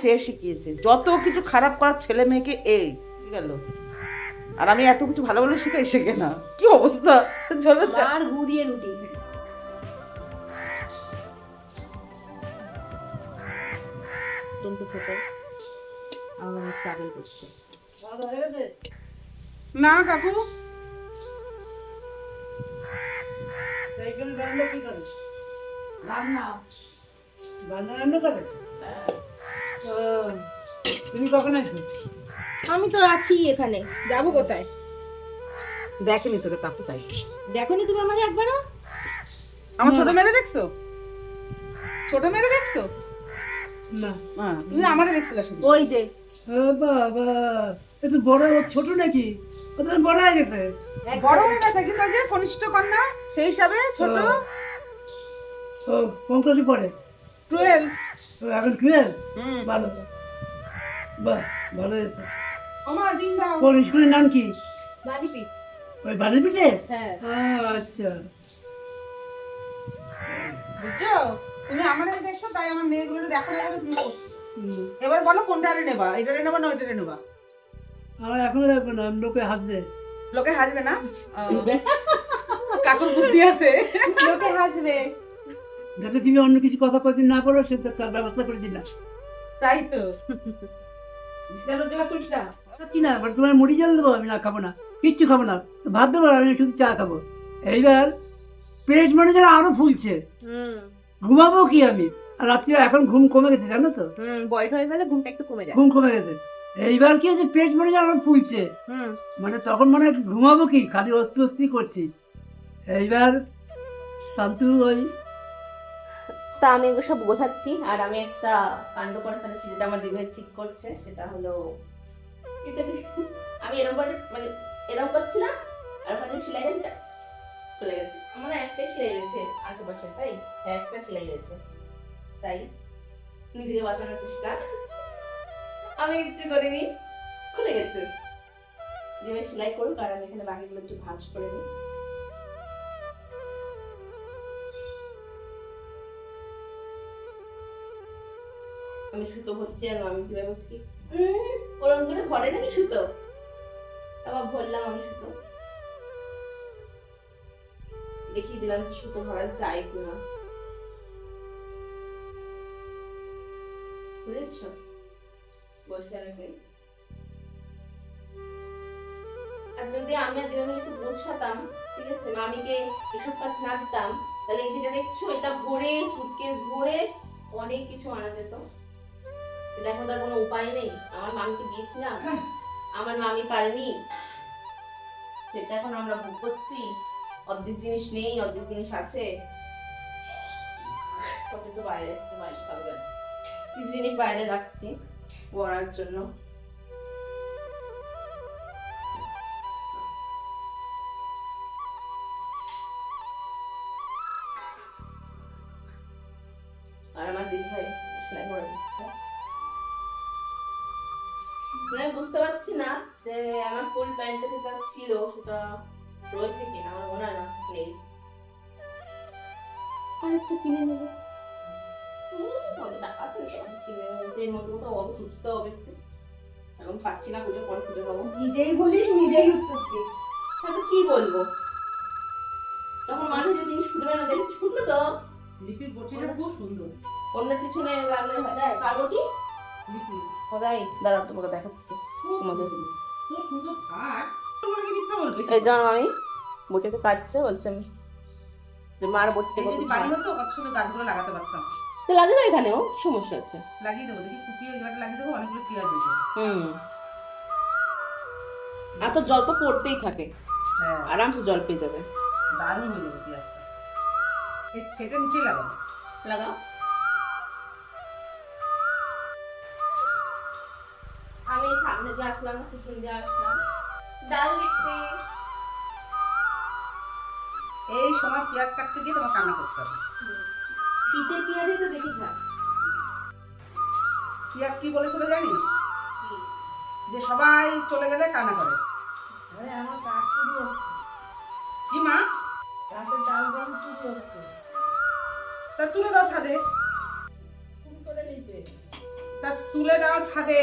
চেয়ে শিখিয়েছে। যত কিছু খারাপ করার ছেলে মেয়েকে এই গেল? আর আমি এত কিছু ভালো ভালো শিখাই শেখে না। কি অবস্থা? চলো যা- আর গু দিয়ে রুটি না কাকু। রান্না রান্না রান্না করে? তুমি কখন আসবে? আমি তো আছি এখানে। যাব কোথায়? দেখেনি তোকে কাকু তাই। দেখোনি তুমি আমাকে একবারও? আমার ছোট মেরে দেখছ? ছোট মেরে দেখছ? না। তুমি আমারে দেখছিলে শুধু ওই যে। ও বাবা এ তো বড় ছোট নাকি? বড় হয়ে গেছে। বড় হয়ে গেছে কিন্তু যে কনিষ্ঠ কন্যা সেই হিসাবে ছোট। ও। ও কোন ক্লাসে পড়ে? টুয়েলভ। এখন টুয়েলভ ভালো বাহ ভালো হয়েছে। আমার দিন দাও। কোন স্কুলের নাম কি? ওই বাড়ির পিঠে হ্যাঁ আচ্ছা। বুঝছ? তুমি আমারে দেখছ তাই আমার মেয়েগুলো দেখো না তুমি এবার বলো কোনটা নেবা? এটারে নেবা না ওইটারে নেবা? আমার এখনও রাখবে না লোকে হাত দে লোকে হাসবে না? কাকুর বুদ্ধি আছে। লোকে হাসবে। যাতে তুমি অন্য কিছু কথা কয়েকদিন না বলো সে তার ব্যবস্থা করে দিলাম। তাই তো? কেন জায়গা চুলটা খাচ্ছি না এবার তোমার মুড়ি জল দেবো আমি না খাব না। কিচ্ছু খাব না। ভাত দেবো আমি শুধু চা খাব। এইবার পেট মনে যেন আরও ফুলছে। ঘুমাবো কি আমি? আর রাত্রে এখন ঘুম কমে গেছে জানো তো? বয়স হয়ে গেলে ঘুমটা একটু কমে যায়। ঘুম কমে গেছে। এইবার কি পেট মনে যেন আরও ফুলছে। মানে তখন মনে হয় ঘুমাবো কি? খালি অস্তি অস্তি করছি। এইবার শান্তু ওই তা আমি এগুলো সব বোঝাচ্ছি আর আমি একটা কাণ্ড করে ফেলেছি যেটা আমার দিদিভাই ঠিক করছে সেটা হলো আমি এরকম করে মানে এরকম করছিলাম আর ওখানে সেলাই গেছে খুলে গেছে। আমার একটাই সেলাই রয়েছে আশেপাশে তাই? হ্যাঁ, একটা সেলাই রয়েছে। তাই নিজেকে বাঁচানোর চেষ্টা। আমি ইচ্ছে করিনি খুলে গেছে। সেলাই করুক আর আমি এখানে বাকিগুলো একটু ভাঁজ করে নিই। আমি সুতো হচ্ছে আর আমি ঘুরে বলছি "উম, ওরকম করে ভরে নাকি সুতো? আবার ভরলাম আমি সুতো। দেখিয়ে দিলাম যে সুতো ভরা যায় কিনা। বুঝেছ? বসে আর যদি আমি আর বোঝাতাম ঠিক আছে মামিকে এসব কাজ না দিতাম তাহলে এই যেটা দেখছ এটা ভরে সুটকেস ভরে অনেক কিছু আনা যেত। কিন্তু এখন তার কোনো উপায় নেই। আমার মামিকে দিয়েছিলাম। আমার মামি পারেনি। সেটা এখন আমরা ভোগ করছি। অর্ধেক জিনিস নেই অর্ধেক জিনিস আছে। সব বাইরে বাইরে থাকবে? কিছু জিনিস বাইরে রাখছি পড়ার জন্য। আর আমার দিদি ভাই সেলাই করে দিচ্ছে। আমি বুঝতে পারছি না যে আমার ফুল প্যান্টটা যেটা ছিল সেটা রয়েছে কিনা আমার মনে হয় না নেই। আরেকটা কিনে নেব। টাকা আছে এর তো হবে এখন পাচ্ছি না পুজো পরে খুঁজে পাবো। নিজেই বলিস নিজেই উত্তর দিস। তাহলে কি বলব? তখন মানুষ যে জিনিস খুঁজে পায় না তো? লিপির বটিটা খুব সুন্দর। অন্য পিছনে লাগলে হয় কালোটি লিপি। সবাই দাঁড়া তোমাকে দেখাচ্ছি। তোমাদের খুব সুন্দর থাক তোমরা কি মিথ্যা বলবে এই জানো আমি বটিতে কাটছে বলছে আমি যে মার বটিতে যদি বাড়ি হতো কত সুন্দর গাছগুলো লাগাতে পারতাম। তো লাগে না এখানেও সমস্যা আছে লাগিয়ে দেবো দেখি কুপিয়ে এবারে লাগিয়ে দেবো অনেকগুলো পেঁয়াজ দেবো হুম। এত জল তো পড়তেই থাকে। হ্যাঁ। আরামসে জল পেয়ে যাবে। দারুণ হয়ে যাবে পেঁয়াজটা। সেটা নিচেই লাগাবো লাগাও। আসলাম দিয়ে আসলাম। ডাল দেখতে এই সময় পেঁয়াজ কাটতে গিয়ে তোমার কান্না করতে হবে। শীতের পেঁয়াজই তো বেশি খায় পেঁয়াজ কি বলেছিল জানিস? যে সবাই চলে গেলে কান্না করে। আরে আমার কাজ শুরু হচ্ছে। কি মা? রাতের ডাল গরম শুরু হচ্ছে। তা তুলে দাও ছাদে। তা তুলে দাও ছাদে।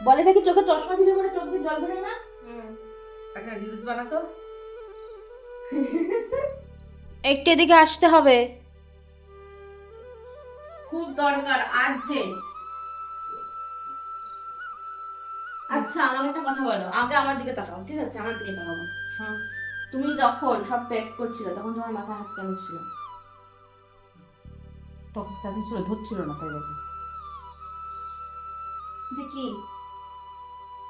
বলে নাকি চোখে চশমা দিলে পরে চোখ দিয়ে জল ধরে না? একটা রিলস বানাতো। একটু এদিকে আসতে হবে। খুব দরকার আর্জেন্ট আচ্ছা আমাকে একটা কথা বলো। আগে আমার দিকে তাকাও ঠিক আছে? আমার দিকে তাকাবো তুমি যখন সব প্যাক করছিলে তখন তোমার মাথায় হাত কেমন ছিল? তখন তাকে ছিল ধরছিল না তাই দেখি দেখি।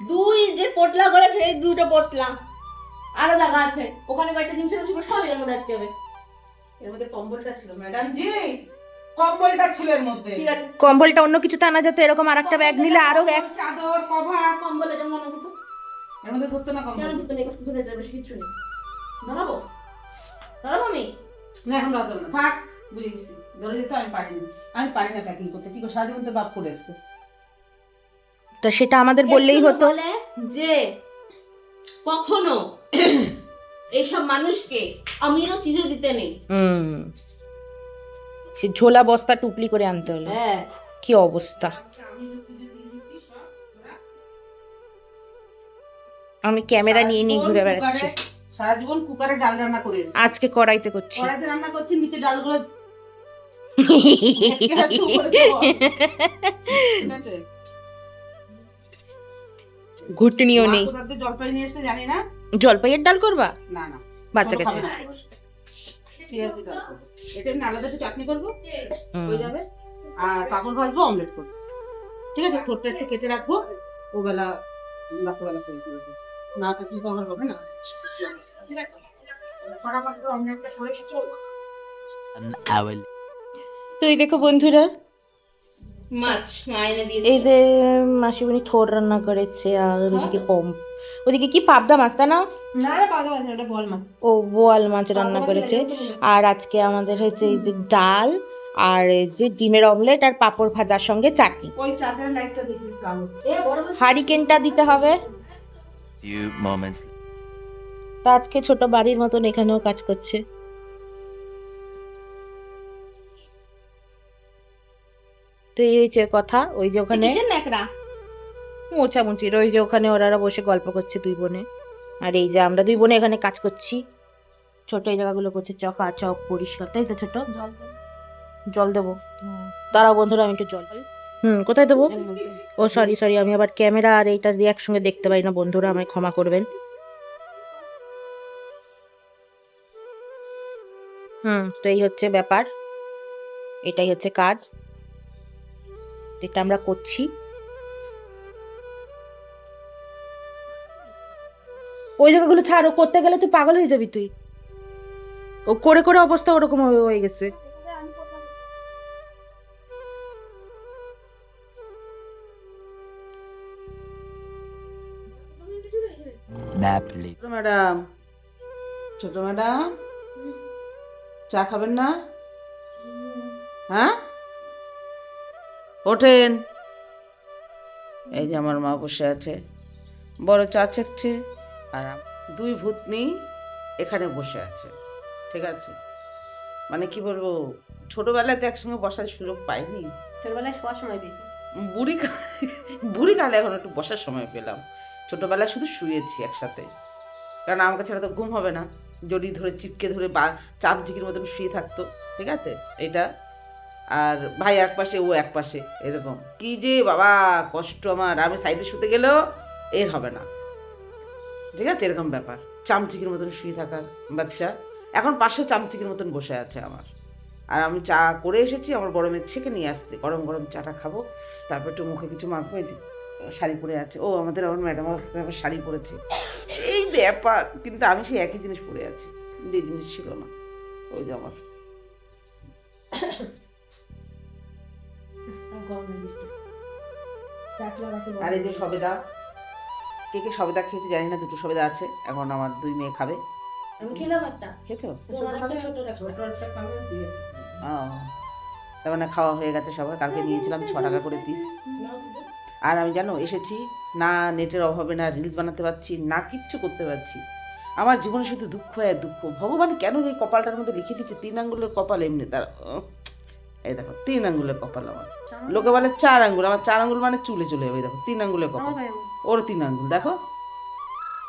দুই যে পোটলা করেছে এই দুটো পোটলা। আরও জায়গা আছে। ওখানে কয়েকটা জিনিস ছিল সব এর মধ্যে আটকে যাবে। এর মধ্যে কম্বলটা ছিল ম্যাডাম জি। কম্বলটা ছিল এর মধ্যে। ঠিক আছে। কম্বলটা অন্য কিছুতে আনা যেত এরকম আর একটা ব্যাগ নিলে আরও এক চাদর কভার। কম্বল এটা জানা যেত এর মধ্যে ধরতো না কম্বল? দুটো নেই কষ্ট ধরে যাবে কিচ্ছু নেই। ধরাবো? ধরাবো আমি? না এখন রাত না। থাক বুঝে গেছি। ধরে দিতে আমি পারিনি। আমি পারি না প্যাকিং করতে। কি করে সারা জীবন তো বাপ করে এসছে তো সেটা আমাদের বললেই হতো। যে কখনো এইসব মানুষকে আমিও চিজে দিতে নেই। হুম। সে ঝোলা বস্তা টুপলি করে আনতে হলো। হ্যাঁ। কি অবস্থা? আমি ক্যামেরা নিয়ে নিয়ে ঘুরে বেড়াচ্ছি। সারা জীবন কুকারে ডাল রান্না করে আজকে কড়াইতে করছি। কড়াইতে রান্না করছি নিচে ডালগুলো। ঠিক আছে? ঘুটনিও মা নেই। জলপাই নিয়ে এসছে জানি না। জলপাইয়ের ডাল করবা? না না। বাচ্চা কাছে চাটনি করব হয়ে যাবে। আর পাপড় ভাজবো অমলেট করব। ঠিক আছে ঠোঁটটা একটু কেটে রাখব ও বেলা রাত্রেবেলা করে দেবো। না থাকলে তো আমার হবে না। ঠিক ফটাফট অমলেটটা করে চলবো তো এই দেখো বন্ধুরা মাছ দিয়ে এই যে মাসিমণি থোর রান্না করেছে আর ওদিকে কম। ওদিকে কি পাবদা মাছ তাই না? না না এটা বল মা ও বোয়াল মাছ রান্না করেছে। আর আজকে আমাদের হয়েছে এই যে ডাল আর এই যে ডিমের অমলেট আর পাঁপড় ভাজার সঙ্গে চাটনি। ওই লাইটটা দেখি কালো। হারিকেনটা দিতে হবে। তো আজকে ছোট বাড়ির মতন এখানেও কাজ করছে। তো এই হয়েছে কথা? ওই যে ওখানে ন্যাকড়া? ওই যে ওখানে ওরা বসে গল্প করছে দুই বোনে। আর এই যে আমরা দুই বোনে এখানে কাজ করছি। ছোট এই জায়গাগুলো করছে চকা চক পরিষ্কার। তাই তো ছোট? জল দেবো। দাঁড়াও বন্ধুরা আমি একটু জল হুম কোথায় দেবো? ও সরি সরি আমি আবার ক্যামেরা আর এইটা দিয়ে একসঙ্গে দেখতে পারি না। বন্ধুরা আমায় ক্ষমা করবেন। হুম তো এই হচ্ছে ব্যাপার। এটাই হচ্ছে কাজ। যেটা আমরা করছি। ওই জায়গাগুলো ছাড় ও করতে গেলে তুই পাগল হয়ে যাবি তুই। ও করে করে অবস্থা ওরকম হয়ে হয়ে গেছে। ম্যাডাম ছোট ম্যাডাম চা খাবেন না? হ্যাঁ? ওঠেন। এই যে আমার মা বসে আছে। বড় চা চাচ্ছে আর দুই ভূতনি এখানে বসে আছে। ঠিক আছে? মানে কি বলব ছোটবেলায় তো একসঙ্গে বসার সুযোগ পাইনি। ছোটবেলায় শোয়ার সময় পেয়েছি। বুড়ি বুড়ি কালে এখন একটু বসার সময় পেলাম। ছোটবেলায় শুধু শুয়েছি একসাথে। কারণ আমাকে ছাড়া তো ঘুম হবে না। জড়ি ধরে চিপকে ধরে বা চাপ ঝিকির মতন শুয়ে থাকতো। ঠিক আছে? এটা আর ভাই এক পাশে, ও এক পাশে, এরকম। কি যে, বাবা, কষ্ট আমার। আমি সাইডে শুতে গেলেও এর হবে না। ঠিক আছে, এরকম ব্যাপার। চামচিকির মতন শুয়ে থাকার বাচ্চা। এখন পাশে চামচিকির মতন বসে আছে আমার। আর আমি চা করে এসেছি, আমার বড় মেয়ের ছেকে নিয়ে আসছে। গরম গরম চাটা খাব, তারপর একটু মুখে কিছু মাখবো শাড়ি পরে আছে। ও, আমাদের আমার ম্যাডাম আবার শাড়ি পরেছে। সেই ব্যাপার। কিন্তু আমি সেই একই জিনিস পরে আছি। যে জিনিস ছিল না। ওই যে আমার। আর এই যে সবেদা কে কে সবেদা খেয়েছে জানি না দুটো সবেদা আছে। এখন আমার দুই মেয়ে খাবে। আমি খেলাম একটা। খেয়েছো? তার মানে খাওয়া হয়ে গেছে সবার। কালকে নিয়েছিলাম ছ টাকা করে পিস আর আমি জানো এসেছি না নেটের অভাবে না রিলস বানাতে পারছি না কিচ্ছু করতে পারছি। আমার জীবনে শুধু দুঃখ আর দুঃখ। ভগবান কেন এই কপালটার মধ্যে লিখে দিচ্ছে? তিন আঙ্গুলের কপাল এমনি তার। এই দেখো তিন আঙ্গুলের কপাল আমার। লোকে বলে চার আঙ্গুল আমার চার আঙ্গুল মানে চুলে চলে যাবে দেখো তিন আঙ্গুলের কপাল। ওর তিন আঙ্গুল দেখো।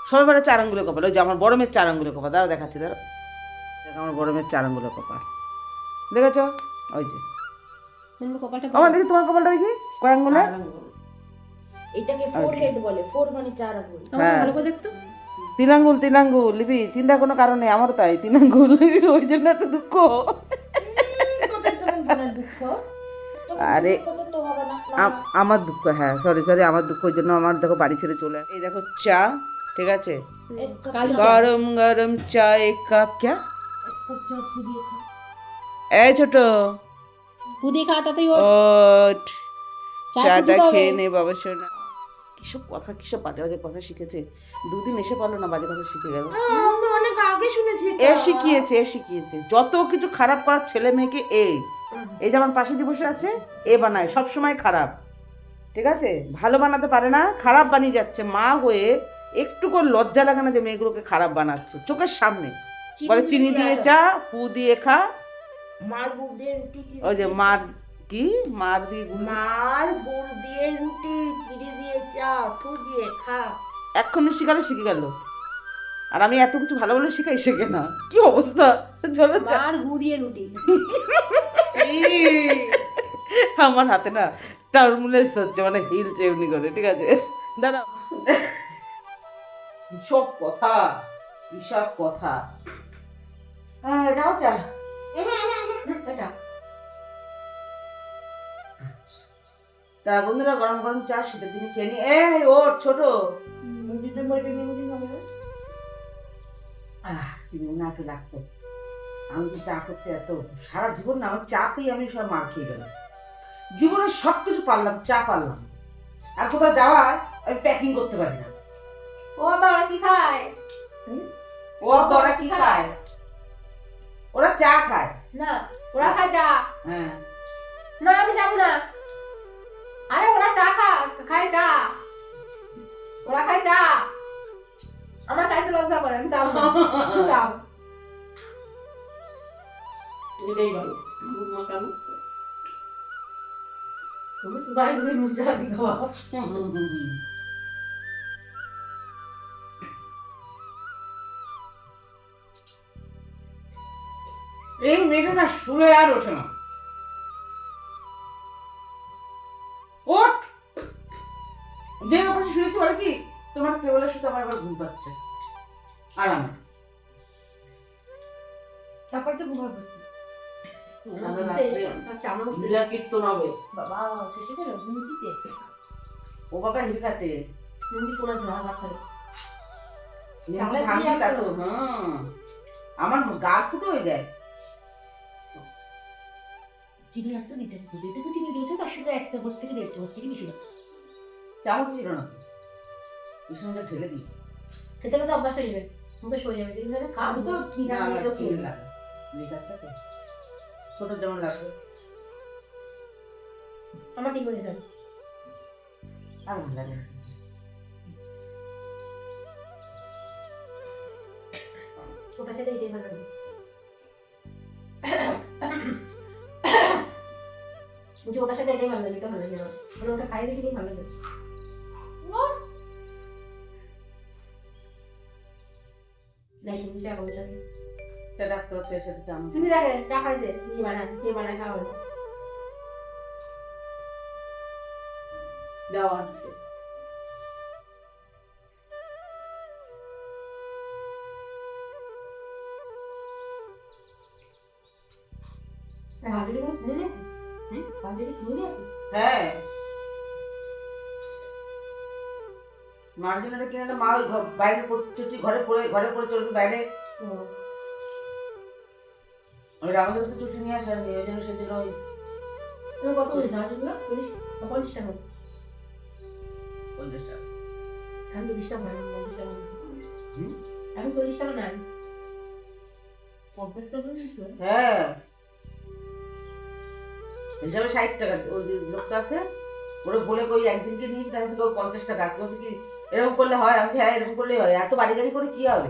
সবাই বলে চার আঙ্গুলের কপাল ওই যে আমার বড় মেয়ের চার আঙ্গুলের কপাল দাঁড়া দেখাচ্ছি দাঁড়া দেখো আমার বড় মেয়ের চার আঙ্গুলের কপাল। দেখেছ? ওই যে। তোমার কপালটা আমার দেখি তোমার কপালটা দেখি কয় আঙ্গুলের এটাকে ফোর হেড বলে ফোর মানে চার হ্যাঁ। ভালো করে দেখতো? তিন আঙ্গুল তিন আঙ্গুল লিবি চিন্তার কোনো কারণে আমারও তাই তিন আঙ্গুল ওই জন্য এত দুঃখ। দুঃখ? আরে, আমার দুঃখ হ্যাঁ সরি সরি আমার দুঃখ ওই জন্য আমার দেখো বাড়ি ছেড়ে চলে আস- এই দেখো চা ঠিক আছে। গরম গরম চা এক কাপ ক্যা? এই ছোট। পুদি খা তাতেই ওর চাটা খেয়ে নে। বাবা শোনা কিসব কথা কিসব বাজে বাজে কথা শিখেছে? দুদিন এসে পারল না বাজে কথা শিখে গেল। অনেক আগে শুনেছি এ শিখিয়েছে এ শিখিয়েছে। যত কিছু খারাপ করার ছেলে মেয়েকে এ এই যেমন পাশে যে বসে আছে এ বানায় সব সময় খারাপ। ঠিক আছে? ভালো বানাতে পারে না খারাপ বানিয়ে যাচ্ছে। মা হয়ে একটু করে লজ্জা লাগে না যে মেয়েগুলোকে খারাপ বানাচ্ছে চোখের সামনে। বলে চিনি দিয়ে চা পু দিয়ে খা। ওই যে মার কি? মার দিয়ে মার গুড় দিয়ে রুটি চিড়ে দিয়ে চা ফু দিয়ে খা। এক্ষুনি শিখালে শিখে গেল। আর আমি এত কিছু ভালো ভালো শিখাই শেখে না। কি অবস্থা? চলো চা মার গুড়িয়ে রুটি। আমার হাতে না টার্মুলেন্স হচ্ছে মানে হিলছে এমনি করে ঠিক আছে? দাঁড়াও। সব কথা সব কথা। হ্যাঁ চা। তা বন্ধুরা গরম গরম চা শীতের দিনে খেয়ে নি। এই ওর ছোট। তুমি না একটু লাগতো আমি তো চা করতে এত সারা জীবন না আমার চাতেই আমি সব মার খেয়ে গেলাম। জীবনে সব কিছু পারলাম চা পারলাম। আর কোথাও যাওয়ার আমি প্যাকিং করতে পারি না। ও বাবা ওরা কি খায়? ও আব্বা ওরা কি খায়? ওরা চা খায়। না ওরা খায় চা। হ্যাঁ। না আমি যাব না। আরে ওরা চা খা খায় চা। ওরা খায় চা। আমার চাইতে লজ্জা করে আমি যাব যাও। এটাই ভালো। দুধ মাখানো। তুমি দি খাওয়া। এই মেয়েটা না শুয়ে আর ওঠে না। ওঠ! যে পাশে শুয়েছি বলে কি, তোমার কেবলের সাথে আমার আবার ঘুম পাচ্ছে। আরামে তারপর তো ঘুমায় লীলা কীর্তন হবে। বাবা গেল ও বাবা কোনা ভাঙবি তা তো আমার গা ফুটো হয়ে যায়। চিনি একটা দিতে হতো দুটো তো চিনি দিয়েছে তার সঙ্গে এক চামচ থেকে দেড় চামচ চিনি বেশি চামচ ছিল না। ঢেলে দিস। খেতে খেতে অভ্যাস হয়ে যাবে। মুখে যাবে। খাব তো আমার তো খিদে লাগে। ছোট যেমন লাগবে। আমার ঠিক হয়ে যাবে আর ভালো লাগে না। ছোটা খেতে এটাই ভালো লাগে। বলছি ওটার সাথে এটাই ভালো লাগে এটা ভালো লাগে মানে ওটা খাই দেখি ভালো লাগে। এখন সেটা তুমি বানায় খাওয়া হবে যাও আর কি। কিনে নিয়ে হুম? হাজুরি কিনে নিয়ে হ্যাঁ। কিনে না মা ওই ঘ- বাইরে ঘরে পড়ে ঘরে পড়ে চলবে বাইরে। ওই রামদের তো চুটি নিয়ে আসা নেই ওই জন্য সেই জন্য ওই তুমি কত চল্লিশ? পঞ্চাশ টাকা। পঞ্চাশ টাকা। এখন চল্লিশ টাকা চল্লিশ টাকা নেন পঞ্চাশ টাকা হ্যাঁ। হিসাবে ষাট টাকা ওই লোকটা আছে ওরা বলে কই একদিনকে নিয়েছি তাহলে পঞ্চাশ টাকা আজকে বলছে কি এরকম করলে হয়? আমি হ্যাঁ এরকম করলেই হয়। এত বাড়ি গাড়ি করে কি হবে?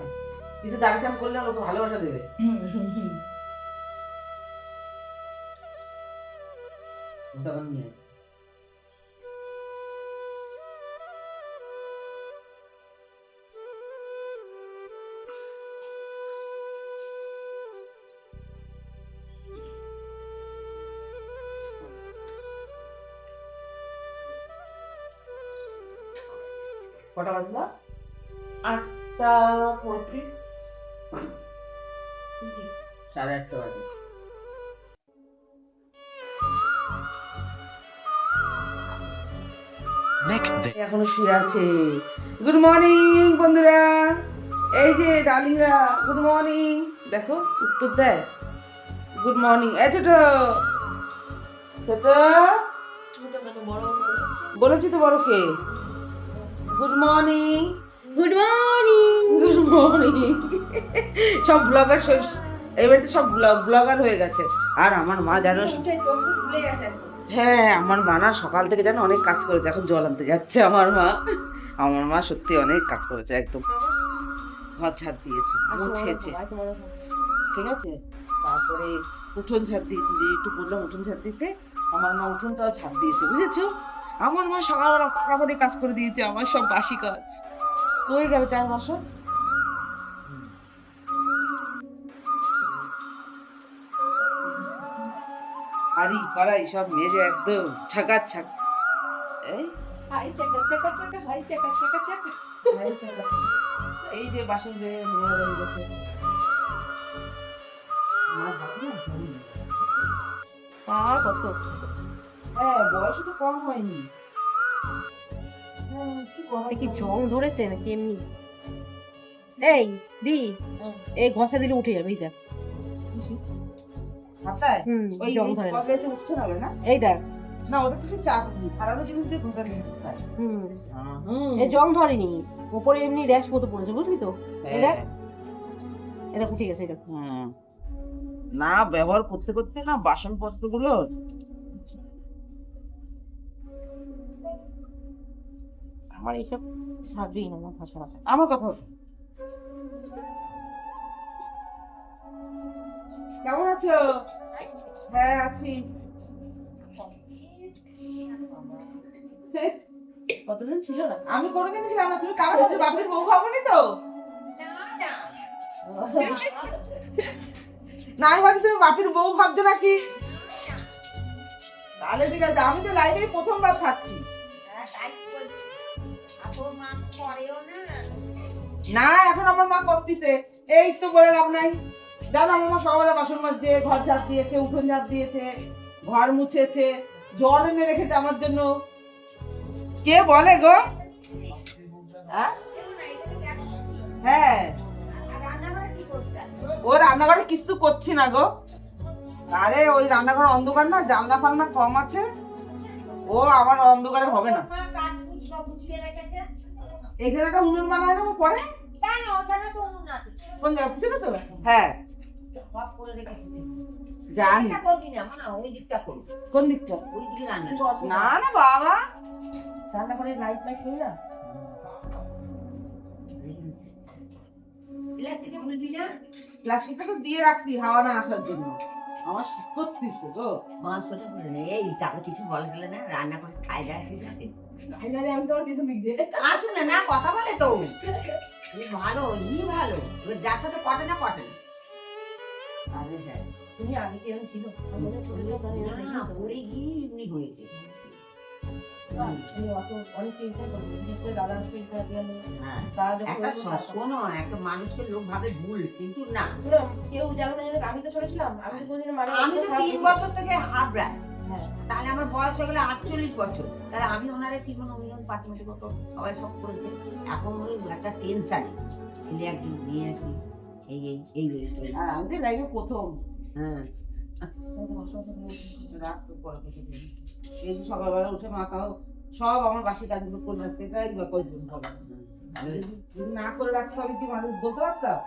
কিছু দাবি টাম করলে ভালোবাসা দেবে। তখন নিয়ে। কটা বাজলো? আটটা পঁয়ত্রিশ। সাড়ে আটটা বাজে। এখনও শুয়ে আছে। গুড মর্নিং বন্ধুরা। এই যে ডার্লিংরা গুড মর্নিং দেখো উত্তর দেয়। গুড মর্নিং এই ছোট। ছোট। বলেছি তো বড়কে। Good morning good morning good morning সব ব্লগার সব এবারে সব ব্লগার হয়ে গেছে। আর আমার মা জানো হ্যাঁ আমার মা না সকাল থেকে জানো অনেক কাজ করেছে। এখন জল আনতে যাচ্ছে আমার মা। আমার মা সত্যি অনেক কাজ করেছে একদম ঘর ঝাড় দিয়েছে মুছেছে। ঠিক আছে? তারপরে উঠোন ঝাড় দিয়েছে যে একটু বললাম উঠোন ঝাড় দিতে। আমার মা উঠোনটাও ঝাড় দিয়েছে বুঝেছ? আমার মা সকালবেলা ফাঁকাফাঁকি কাজ করে দিয়েছে আমার সব বাসি কাজ। হয়ে গেল চার মাসও হাড়ি কড়াই সব মেজে একদম ছাকার ছাক। এই? হাই হাই যে বাসন যে নোংরা হয়ে গেছে বাসন কত? হ্যাঁ বয়স তো কম হয়নি। হ্যাঁ, কি? জং ধরেছে নাকি এমনি? এই দি এই ঘষা দিলে উঠে যাবে এই দেখ। মাথায়? ওই জং এই ধরে না। কবে উঠছে না না এই দেখ না ওটা তো চাপ সারানো জিনিস দিয়ে ঘোষা দিয়ে দিতে হয়। হুম হুম। এই জং ধরেনি উপরে এমনি র্যাশ মতো পড়েছে বুঝলি তো এই দেখ হ্যাঁ। এটা ঠিক আছে এটা হুম। না ব্যবহার করতে করতে না বাসন পত্রগুলো আমার এইসব ভাববেই না আমার কথা হতো। কেমন আছো? হ্যাঁ আছি। কতদিন ছিল না? আমি কোনোদিন ছিলাম না। তুমি কারও কাছে বাপের বউ ভাবনি তো? না আমি ভাবছি তুমি বাপের বউ ভাবছ নাকি? তাহলে ঠিক আছে আমি তো লাইভে প্রথমবার থাকছি। না এখন আমার মা করতেছে। এই তো বলে লাভ নাই। জানো আমার মা সকালে বাসন মাজছে ঘর ঝাড় দিয়েছে উঠোন ঝাড় দিয়েছে ঘর মুছেছে জল এনে রেখেছে আমার জন্য। কে বলে গো? হ্যাঁ? হ্যাঁ। ও রান্নাঘরে কিছু করছি না গো। আরে ওই রান্নাঘর অন্ধকার না জানলা ফালনা কম আছে। ও আমার অন্ধকারে হবে না। এখানে একটা উনুন বানায় দেবো পরে? কোন জায়গা বুঝলে তো? হ্যাঁ। জানি। কোন দিকটা না না বাবা। রান্নাঘরে লাইট লাইট নেই না? প্লাস্টিকটা তো দিয়ে রাখছি হাওয়া না আসার জন্য। আমার শীত করতেছে গো এই তারপর কিছু বলা গেলে না। রান্না করে খাই যায় আইনারে আমি তোমার কিছু দিক দিয়ে আসুন না না কথা বলে তো। ভালো ই ভালো। যার সাথে পটে না পটে। না হ্যাঁ। তুমি আগে ছিল? আমাদের ছোট ছোট গিয়ে এমনি হয়েছে। হ্যাঁ। তারা যখন একটা এরকম কাজ করছে। শোনো একটা মানুষকে লোক ভাবে ভুল কিন্তু না। কেউ জানো না আমি তো আমি তো মানে আমি তো তিন বছর থেকে হ্যাঁ। তাহলে আমার বয়স হয়ে গেলে আটচল্লিশ বছর। তাহলে আমি ওনারে ছিল না উনি পাঁচমাসি কত সবাই সব করেছে। এখন ওই একটা টেনশন ছেলে একজন মেয়ে আছে হ্যাঁ সকালবেলা উঠে মাথাও সব আমার বাসি কাজগুলো করে রাখতে না করে রাখতে কি মানুষ বলতে পারতাম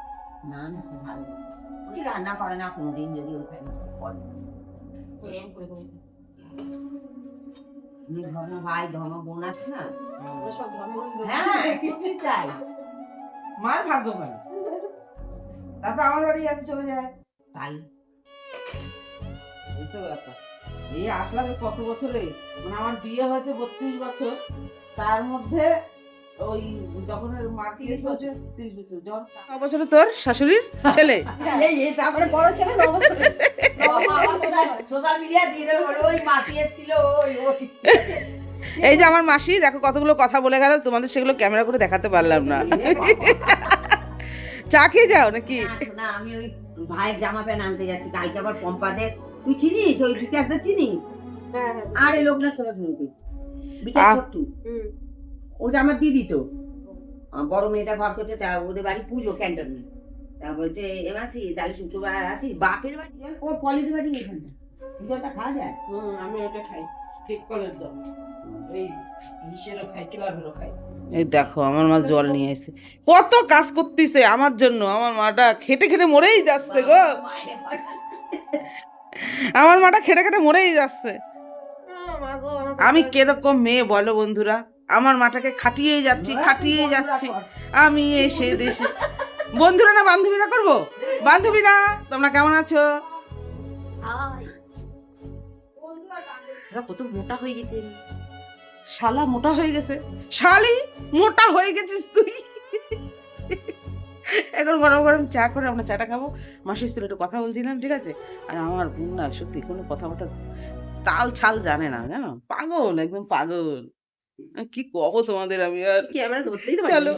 না না ভালো রান্না করে না কোনোদিন যদি ধর্ম ভাই ধর্ম বোন আছে না হ্যাঁ খুবই চাই মার ভাগ্য ভালো তারপর আমার বাড়ি আসে চলে যায়। তাই। এই ব্যাপার। এই আসলাম কত বছরে? মানে আমার বিয়ে হয়েছে বত্রিশ বছর। তার মধ্যে ওই যখন মাটি হচ্ছে তিরিশ বছর। যখন বছরে তোর শাশুড়ির ছেলে? এই এই তারপরে বড় ছেলে সোশ্যাল মিডিয়া দিয়ে ওই মাতি এসেছিল ওই ওই। এই যে আমার মাসি দেখো কতগুলো কথা বলে গেল তোমাদের সেগুলো ক্যামেরা করে দেখাতে পারলাম না। চা খেয়ে যাও নাকি? না, আমি ওই ভাইয়ের জামা প্যান্ট আনতে যাচ্ছি। কালকে আবার পম্পাদের তুই চিনিস? ওই বিকাশদের চিনিস? আর এই লোকনাথ সবাই শুনবি বিকাশ। ছোট্টু। ওটা আমার দিদি তো। বড় মেয়েটা ঘর করছে তা ওদের বাড়ি পুজো ক্যান্টনে তা বলছে এবার আসি তাহলে শুক্রবার আসি। বাপের বাড়ি ও পলিদের বাড়ি এখানটা। জলটা খাওয়া যায়? হুম আমি এটা খাই। ঠিক কলের জল এই ইসেরও খাই ক্লাবেরও খাই। এই দেখো, আমার মা জল নিয়ে এসে কত কাজ করতেছে আমার জন্য। আমার মাটা খেটে খেটে মরেই যাচ্ছে গো। আমার মাটা খেটে খেটে মরেই যাচ্ছে। আমি কীরকম মেয়ে বলো বন্ধুরা? আমার মাটাকে খাটিয়েই যাচ্ছি খাটিয়েই যাচ্ছি। আমি এসে দেশে বন্ধুরা না বান্ধবীরা করব? বান্ধবীরা, তোমরা কেমন আছো? মোটা হয়ে গেছে। শালা মোটা হয়ে গেছে। শালি মোটা হয়ে গেছিস তুই। এখন গরম গরম চা করে আমরা চাটা খাব। মাসির ছেলে একটু কথা বলছিলাম ঠিক আছে? আর আমার বোন না সত্যি কোনো কথা কথা তাল ছাল জানে না জানো? পাগল একদম পাগল। কি কব তোমাদের আমি আর? ক্যামেরা ধরতেই চলো।